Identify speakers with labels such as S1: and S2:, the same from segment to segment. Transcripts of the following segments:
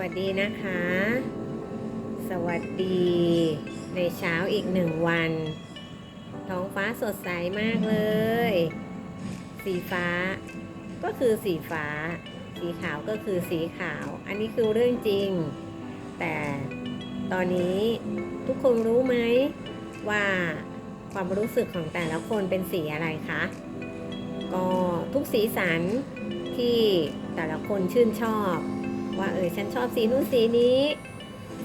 S1: วัสดีนะคะ สวัสดีในเช้าอีกหนึ่งวัน ท้องฟ้าสดใสมากเลย สีฟ้าก็คือสีฟ้า สีขาวก็คือสีขาว อันนี้คือเรื่องจริง แต่ตอนนี้ทุกคนรู้ไหมว่าความรู้สึกของแต่ละคนเป็นสีอะไรคะ ก็ทุกสีสันที่แต่ละคนชื่นชอบ ว่าเออฉันชอบสีนู้นสีนี้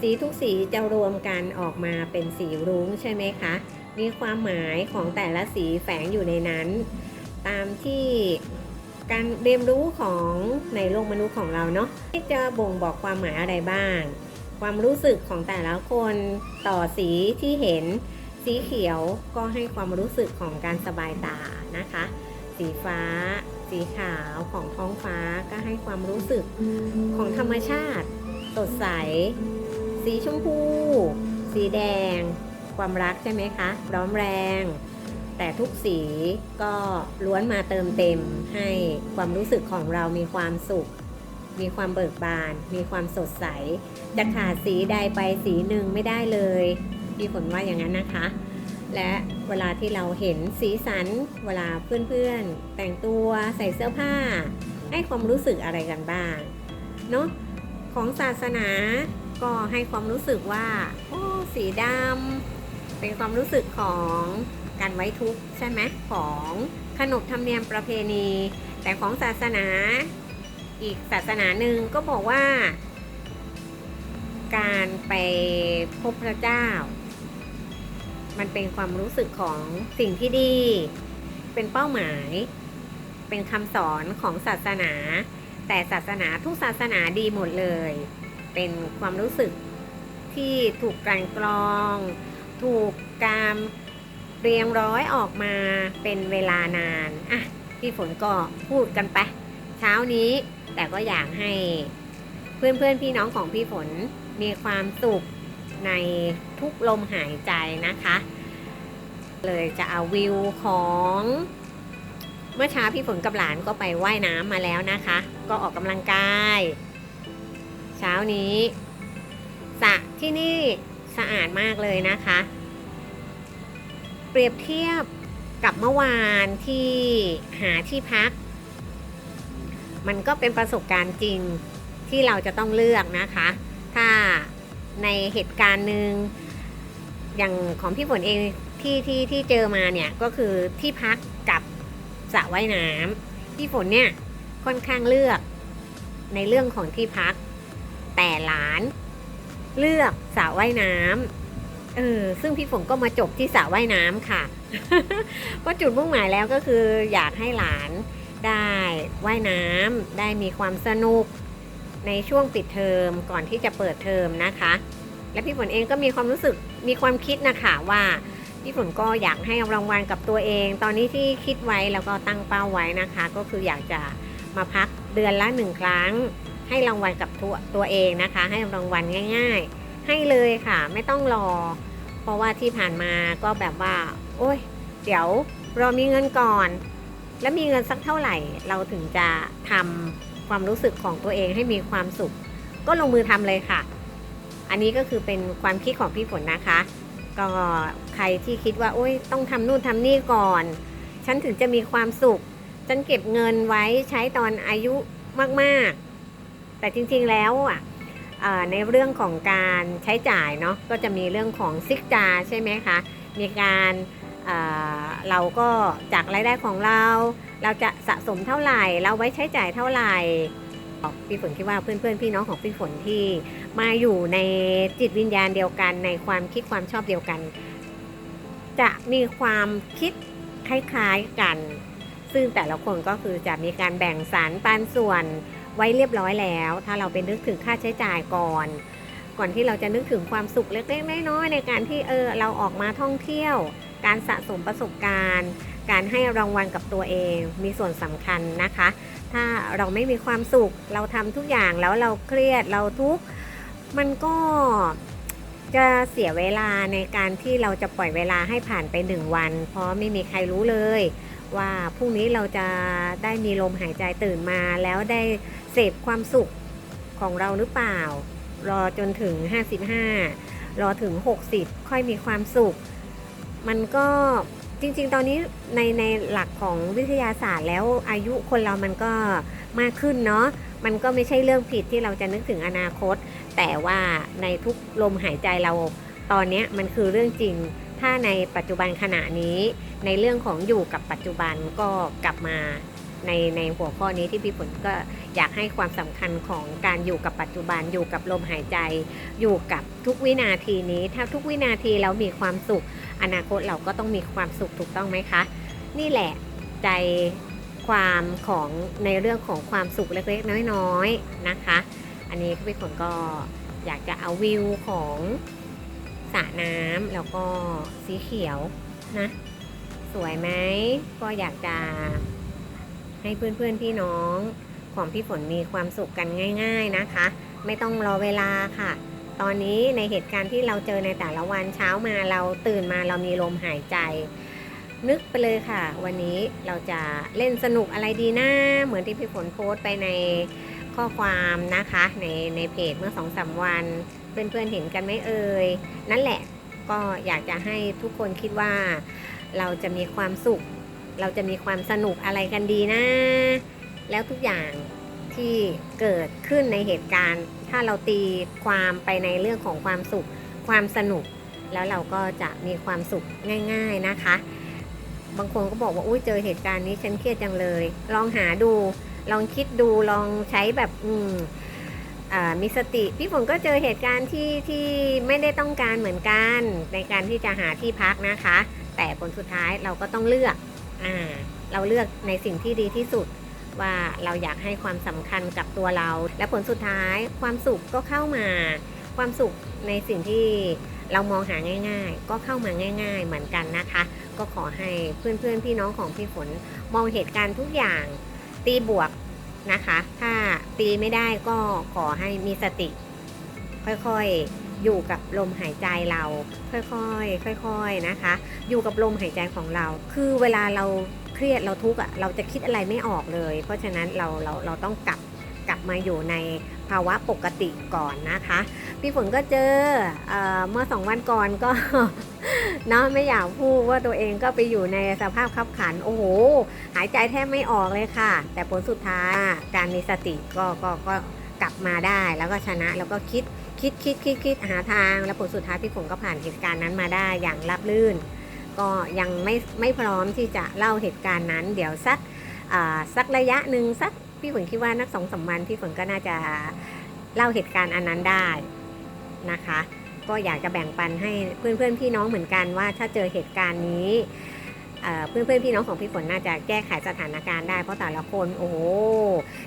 S1: สีทุกสีจะรวมกันออกมาเป็นสีรุ้งใช่ไหมคะ มีความหมายของแต่ละสีแฝงอยู่ในนั้น ตามที่การเรียนรู้ของในโลกมนุษย์ของเราเนาะจะบ่งบอกความหมายอะไรบ้าง ความรู้สึกของแต่ละคนต่อสีที่เห็น สีเขียวก็ให้ความรู้สึกของการสบายตานะคะ สีฟ้า สีขาวของท้องฟ้าก็ให้ความรู้สึกของธรรมชาติ สดใส สีชมพู สีแดง ความรักใช่ไหมคะร้อนแรง แต่ทุกสีก็ล้วนมาเติมเต็มให้ความรู้สึกของเรามีความสุข มีความเบิกบาน มีความสดใส จะขาดสีใดไปสีหนึ่งไม่ได้เลยพี่ฝนว่าอย่างนั้นนะคะ และเวลาที่เราเห็นสีสัน เวลาเพื่อนๆ แต่งตัวใส่เสื้อผ้า ให้ความรู้สึกอะไรกันบ้างเนาะของศาสนาก็ให้ความรู้สึกว่าโอ้สีดำเป็นความรู้สึกของการไว้ทุกข์ใช่ไหมของขนบธรรมเนียมประเพณี แต่ของศาสนาอีกศาสนาหนึ่งก็บอกว่า การไปพบพระเจ้า มันเป็นความรู้สึกของสิ่งที่ดี เป็นเป้าหมาย เป็นคำสอนของศาสนา แต่ศาสนาทุกศาสนาดีหมดเลย เป็นความรู้สึกที่ถูกกลั่นกรอง ถูกการเรียงร้อยออกมาเป็นเวลานานอะพี่ฝนก็พูดกันไป เช้านี้ แต่ก็อยากให้ เพื่อนเพื่อนๆพี่น้องของพี่ฝนมีความสุข ในทุกลมหายใจนะคะ เลยจะเอาวิวของเมื่อเช้าพี่ฝนกับหลานก็ไปไว่ายน้ำมาแล้วนะคะ ก็ออกกำลังกาย เช้านี้สระที่นี่สะอาดมากเลยนะคะ เปรียบเทียบกับเมื่อวานที่หาที่พัก มันก็เป็นประสบการณ์จริงที่เราจะต้องเลือกนะคะ ถ้า ในเหตุการณ์หนึ่งอย่างของพี่ฝนเองที่ที่ที่เจอมาเนี่ยก็คือที่พักกับสระว่ายน้ำพี่ฝนเนี่ยค่อนข้างเลือกในเรื่องของที่พัก แต่หลานเลือกสระว่ายน้ำเออซึ่งพี่ฝนก็มาจบที่สระว่ายน้ำค่ะเพราะจุดมุ่งหมายแล้วก็คืออยากให้หลานได้ว่ายน้ำได้มีความสนุก ในช่วงปิดเทอมก่อนที่จะเปิดเทอมนะคะ และพี่ฝนเองก็มีความรู้สึกมีความคิดนะคะว่าพี่ฝนก็อยากให้รางวัลกับตัวเอง ตอนนี้ที่คิดไว้แล้วก็ตั้งเป้าไว้นะคะ ก็คืออยากจะมาพักเดือนละหนึ่งครั้ง ให้รางวัลกับตัวตัวเองนะคะ ให้รางวัลง่าย ๆ ให้เลยค่ะไม่ต้องรอ เพราะว่าที่ผ่านมาก็แบบว่า โอ้ยเดี๋ยวเรามีเงินก่อน แล้วมีเงินสักเท่าไหร่ เราถึงจะทำ ความรู้สึกของตัวเองให้มีความสุข ก็ลงมือทำเลยค่ะ อันนี้ก็คือเป็นความคิดของพี่ฝนนะคะ ก็ใครที่คิดว่า โอ้ยต้องทำนู่นทำนี่ก่อน ฉันถึงจะมีความสุข ฉันเก็บเงินไว้ใช้ตอนอายุมากๆ แต่จริงๆแล้วอะในเรื่องของการใช้จ่ายเนาะก็จะมีเรื่องของซิกจาใช่ไหมคะ มีการเเราก็จากรายได้ของเรา เราจะสะสมเท่าไหร่ เราไว้ใช้จ่ายเท่าไหร่พี่ฝนคิดว่าเพื่อนๆพี่น้องของพี่ฝนที่มาอยู่ในจิตวิญญาณเดียวกัน ในความคิดความชอบเดียวกัน จะมีความคิดคล้ายๆกัน ซึ่งแต่ละคนก็คือจะมีการแบ่งสรรปันส่วนไว้เรียบร้อยแล้ว ถ้าเราไปนึกถึงค่าใช้จ่ายก่อน ก่อนที่เราจะนึกถึงความสุขเล็กๆน้อยๆในการที่เออเราออกมาท่องเที่ยว การสะสมประสบการณ์ การให้รางวัลกับตัวเองมีส่วนสำคัญนะคะ ถ้าเราไม่มีความสุข เราทำทุกอย่างแล้วเราเครียดเราทุกข์มันก็จะเสียเวลาในการที่เราจะปล่อยเวลาให้ผ่านไปหนึ่งวัน เพราะไม่มีใครรู้เลย ว่าพรุ่งนี้เราจะได้มีลมหายใจตื่นมาแล้วได้เสพความสุขของเราหรือเปล่า รอจนถึง 55 รอถึง 60 ค่อยมีความสุข มันก็ จริงๆ ตอนนี้ในในหลักของวิทยาศาสตร์แล้วอายุคนเรามันก็มากขึ้นเนาะมันก็ไม่ใช่เรื่องผิดที่เราจะนึกถึงอนาคต แต่ว่าในทุกลมหายใจเราตอนนี้มันคือเรื่องจริง ถ้าในปัจจุบันขณะนี้ ในเรื่องของอยู่กับปัจจุบันก็กลับมา ในในหัวข้อนี้ที่พี่ฝนก็อยากให้ความสำคัญของการอยู่กับปัจจุบันอยู่กับลมหายใจ อยู่กับทุกวินาทีนี้ ถ้าทุกวินาทีเรามีความสุข อนาคตเราก็ต้องมีความสุขถูกต้องไหมคะ นี่แหละใจความของในเรื่องของความสุขเล็กๆ น้อยๆนะคะ อันนี้พี่ฝนก็อยากจะเอาวิวของสระน้ำแล้วก็สีเขียวนะ สวยไหมก็อยากจะ ให้เพื่อนๆพี่น้องของพี่ฝนมีความสุขกันง่าย ๆนะคะ ไม่ต้องรอเวลาค่ะ ตอนนี้ในเหตุการณ์ที่เราเจอในแต่ละวันเช้ามาเราตื่นมาเรามีลมหายใจ นึกไปเลยค่ะ วันนี้เราจะเล่นสนุกอะไรดีนะเหมือนที่พี่ฝนโพสต์ไปในข้อความนะคะในในเพจเมื่อสองสามวัน เพื่อนๆเห็นกันไหมเอ่ยนั่นแหละก็อยากจะให้ทุกคนคิดว่าเราจะมีความสุข เราจะมีความสนุกอะไรกันดีนะ แล้วทุกอย่างที่เกิดขึ้นในเหตุการณ์ ถ้าเราตีความไปในเรื่องของความสุข ความสนุก แล้วเราก็จะมีความสุขง่าย ๆนะคะ บางคนก็บอกว่าอุ้ยเจอเหตุการณ์นี้ฉันเครียดจังเลย ลองหาดู ลองคิดดูลองใช้แบบอืมมีสติพี่ฝนก็เจอเหตุการณ์ที่ที่ไม่ได้ต้องการเหมือนกันในการที่จะหาที่พักนะคะ แต่ผลสุดท้ายเราก็ต้องเลือก เราเลือกในสิ่งที่ดีที่สุดว่าเราอยากให้ความสำคัญกับตัวเรา และผลสุดท้ายความสุขก็เข้ามา ความสุขในสิ่งที่เรามองหาง่าย ๆ ก็เข้ามาง่าย ๆ เหมือนกันนะคะ ก็ขอให้เพื่อนๆพี่น้องของพี่ฝนมองเหตุการณ์ทุกอย่างตีบวกนะคะ ถ้าตีไม่ได้ก็ขอให้มีสติ ค่อยๆ อยู่กับลมหายใจเราค่อยๆ ค่อยๆนะคะ อยู่กับลมหายใจของเรา คือเวลาเราเครียดเราทุกข์อะเราจะคิดอะไรไม่ออกเลย เพราะฉะนั้นเราเราเราต้องกลับกลับมาอยู่ในภาวะปกติก่อนนะคะ พี่ฝนก็เจอเออเมื่อสองวันก่อนก็เนาะไม่อยากพูดว่าตัวเองก็ไปอยู่ในสภาพขับขัน โอ้โห หายใจแทบไม่ออกเลยค่ะ แต่ผลสุดท้ายการมีสติก็ก็ก็กลับมาได้แล้วก็ชนะแล้วก็คิด คิดคิดคิดคิดหาทาง แล้วผลสุดท้ายพี่ฝนก็ผ่านเหตุการณ์นั้นมาได้อย่างราบรื่น ก็ยังไม่ไม่พร้อมที่จะเล่าเหตุการณ์นั้น เดี๋ยวสักสักระยะหนึ่งสักพี่ฝนคิดว่านักสองสามวันพี่ฝนก็น่าจะเล่าเหตุการณ์อันนั้นได้นะคะ ก็อยากจะแบ่งปันให้เพื่อนเพื่อนๆพี่น้องเหมือนกันว่าถ้าเจอเหตุการณ์นี้ เพื่อนเพื่อนๆพี่น้องของพี่ฝนน่าจะแก้ไขสถานการณ์ได้ เพราะแต่ละคนโอ้โห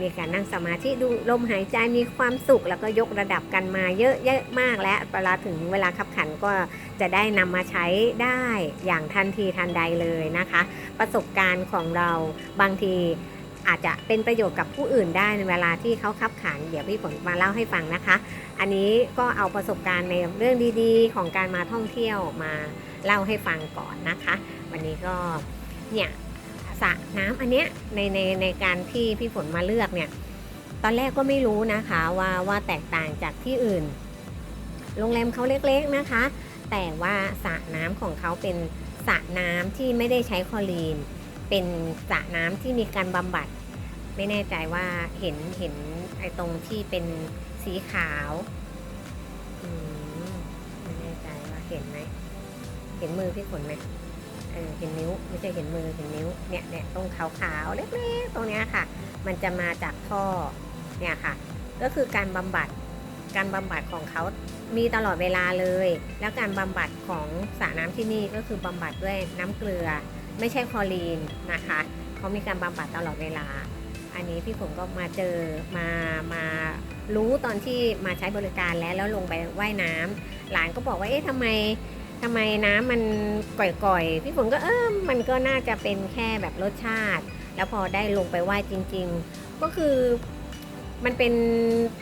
S1: มีการนั่งสมาธิดูลมหายใจมีความสุข แล้วก็ยกระดับกันมาเยอะเยะมากและเวลาถึงเวลาขับขันก็จะได้นำมาใช้ได้อย่างทันทีทันใดเลยนะคะ ประสบการณ์ของเราบางทีอาจจะเป็นประโยชน์กับผู้อื่นได้ในเวลาที่เขาขับขัน เดี๋ยวพี่ฝนมาเล่าให้ฟังนะคะ อันนี้ก็เอาประสบการณ์ในเรื่องดีๆ ของการมาท่องเที่ยวมา เล่าให้ฟังก่อนนะคะ วันนี้ก็เนี่ยสระน้ำอันเนี้ยในในในการที่พี่ฝนมาเลือกเนี่ยตอนแรกก็ไม่รู้นะคะว่าว่าแตกต่างจากที่อื่น โรงแรมเขาเล็กๆนะคะ แต่ว่าสระน้ำของเขาเป็นสระน้ำที่ไม่ได้ใช้คลอรีน เป็นสระน้ำที่มีการบำบัด ไม่แน่ใจว่าเห็นเห็นไอ้ตรงที่เป็นสีขาวไม่แน่ใจว่าเห็นไหม เห็นมือพี่ฝนไหมเออเห็นนิ้วไม่ใช่เห็นมือเห็นนิ้วเนี่ยเนี่ยตรงขาวๆเล็กๆตรงเนี้ยค่ะ มันจะมาจากท่อเนี่ยค่ะ ก็คือการบำบัดการบำบัดของเขามีตลอดเวลาเลย แล้วการบำบัดของสระน้ำที่นี่ก็คือบำบัดด้วยน้ำเกลือ ไม่ใช่คลอรีนนะคะเขามีการบำบัดตลอดเวลา อันนี้พี่ผมก็มาเจอมามารู้ตอนที่มาใช้บริการแล้วแล้วลงไปว่ายน้ำหลานก็บอกว่าเอ๊ะทำไม ทำไมน้ำมันก่อยๆ พี่ฝนก็เออมันก็น่าจะเป็นแค่แบบรสชาติ แล้วพอได้ลงไปว่ายจริง ๆ ก็คือมันเป็น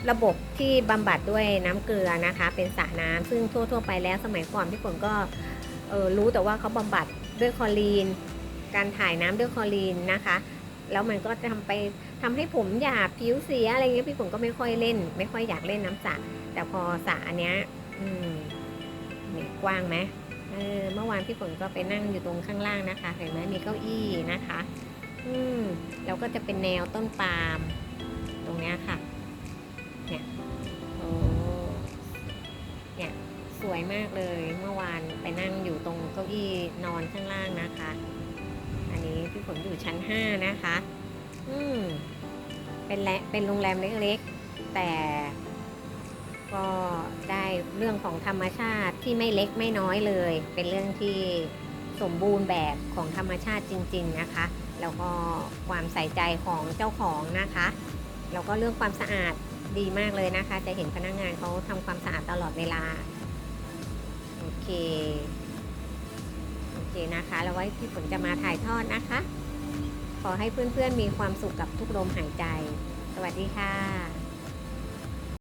S1: ระบบที่บำบัดด้วยน้ำเกลือนะคะ เป็นสระน้ำซึ่งทั่ว ๆ ไปแล้วสมัยก่อนพี่ฝนก็เออรู้แต่ว่าเขาบำบัดด้วยคลอรีน การถ่ายน้ำด้วยคลอรีนนะคะ แล้วมันก็ทำไปทำให้ผมหยาบผิวเสียอะไรเงี้ยพี่ฝนก็ไม่ค่อยเล่น ไม่ค่อยอยากเล่นน้ำสระแต่พอสระอันเนี้ยอืม นี่กว้างไหมเออเมื่อวานพี่ฝนก็ไปนั่งอยู่ตรงข้างล่างนะคะ เห็นไหมมีเก้าอี้นะคะ อืมแล้วก็จะเป็นแนวต้นปาล์มตรงนี้ค่ะ เนี่ยโอ้เนี่ยสวยมากเลยเมื่อวานไปนั่งอยู่ตรงเก้าอี้นอนข้างล่างนะคะ อันนี้พี่ฝนอยู่ชั้นห้านะคะ อืมเป็นแลเป็นโรงแรมเล็กๆแต่ ก็ได้เรื่องของธรรมชาติที่ไม่เล็กไม่น้อยเลย เป็นเรื่องที่สมบูรณ์แบบของธรรมชาติจริง ๆนะคะ แล้วก็ความใส่ใจของเจ้าของนะคะ แล้วก็เรื่องความสะอาดดีมากเลยนะคะ จะเห็นพนักงานเขาทำความสะอาดตลอดเวลา โอเค โอเคนะคะ แล้วไว้พี่ฝนจะมาถ่ายทอดนะคะ ขอให้เพื่อนๆมีความสุขกับทุกลมหายใจ สวัสดีค่ะ